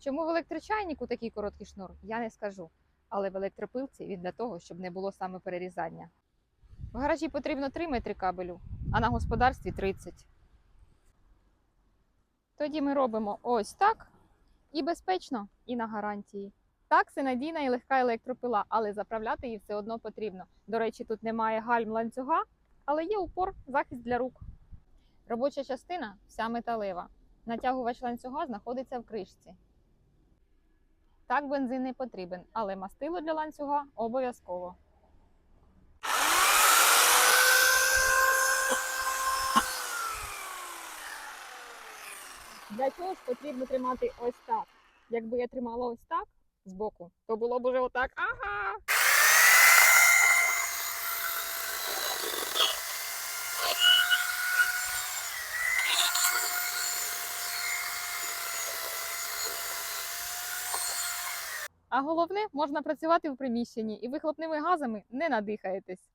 Чому в електрочайнику такий короткий шнур, я не скажу. Але в електропилці він для того, щоб не було саме перерізання. В гаражі потрібно 3 метри кабелю, а на господарстві 30. Тоді ми робимо ось так і безпечно, і на гарантії. Так, це надійна і легка електропила, але заправляти її все одно потрібно. До речі, тут немає гальм ланцюга, але є упор, захист для рук. Робоча частина вся металева. Натягувач ланцюга знаходиться в кришці. Так, бензин не потрібен, але мастило для ланцюга обов'язково. Для цього ж потрібно тримати ось так. Якби я тримала ось так збоку, то було б уже отак. Ага. А головне, можна працювати в приміщенні і вихлопними газами не надихаєтесь.